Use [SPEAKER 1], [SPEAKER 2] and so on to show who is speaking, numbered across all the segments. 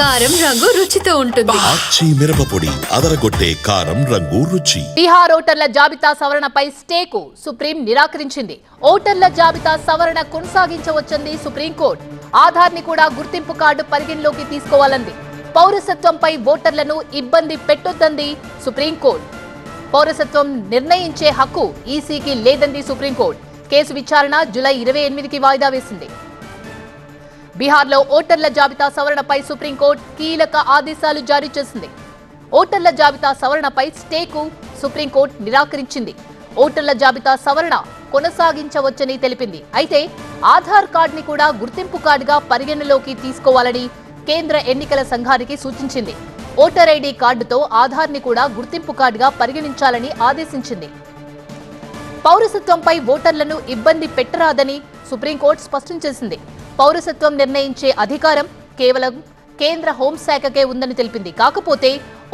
[SPEAKER 1] కారం రంగు రుచితో ఉంటుంది.
[SPEAKER 2] ఆచి మిరపపొడి అదరగొట్టే కారం రంగు రుచి.
[SPEAKER 3] బీహార్ ఓటర్ల జాబితా సవరణపై స్టేకు సుప్రీం నిరాకరించింది. ఓటర్ల జాబితా సవరణ కొనసాగించవచ్చంది సుప్రీంకోర్టు. ఆధార్ని కూడా గుర్తింపు కార్డు పరిగణలోకి తీసుకోవాలంది. పౌరసత్వంపై ఓటర్లను ఇబ్బంది పెట్టొద్దంది సుప్రీంకోర్టు. పౌరసత్వం నిర్ణయించే హక్కు ఈసీకి లేదంది సుప్రీంకోర్టు. కేసు విచారణ జూలై ఇరవై ఎనిమిదికి వాయిదా వేసింది. బీహార్లో ఓటర్ల జాబితా సవరణపై సుప్రీంకోర్టు కీలక ఆదేశాలు జారీ చేసింది. ఓటర్ల జాబితా సవరణపై స్టేకు సుప్రీంకోర్టు నిరాకరించింది. ఓటర్ల జాబితా సవరణ కొనసాగించవచ్చని తెలిపింది. అయితే ఆధార్ కార్డుని కూడా గుర్తింపు కార్డుగా పరిగణలోకి తీసుకోవాలని కేంద్ర ఎన్నికల సంఘానికి సూచించింది. ఓటర్ ఐడి కార్డుతో ఆధార్ని కూడా గుర్తింపు కార్డుగా పరిగణించాలని ఆదేశించింది. పౌరసత్వంపై ఓటర్లను ఇబ్బంది పెట్టరాదని సుప్రీంకోర్టు స్పష్టం చేసింది. పౌరసత్వం నిర్ణయించే అధికారం కేవలం కేంద్ర హోంశాఖకే ఉందని తెలిపింది. కాకపోతే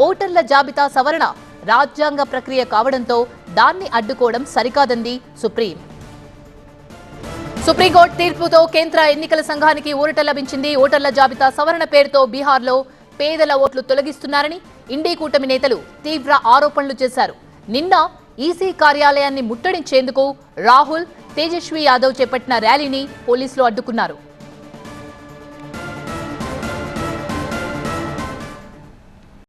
[SPEAKER 3] ఓటర్ల జాబితా సవరణ రాజ్యాంగ ప్రక్రియ కావడంతో దాన్ని అడ్డుకోవడం సరికాదంది సుప్రీం. సుప్రీంకోర్టు తీర్పుతో కేంద్ర ఎన్నికల సంఘానికి ఊరట లభించింది. ఓటర్ల జాబితా సవరణ పేరుతో బీహార్లో పేదల ఓట్లు తొలగిస్తున్నారని ఇండీ కూటమి నేతలు తీవ్ర ఆరోపణలు చేశారు. నిన్న ఈసీ కార్యాలయాన్ని ముట్టడించేందుకు రాహుల్ తేజస్వి యాదవ్ చేపట్టిన ర్యాలీని పోలీసులు అడ్డుకున్నారు.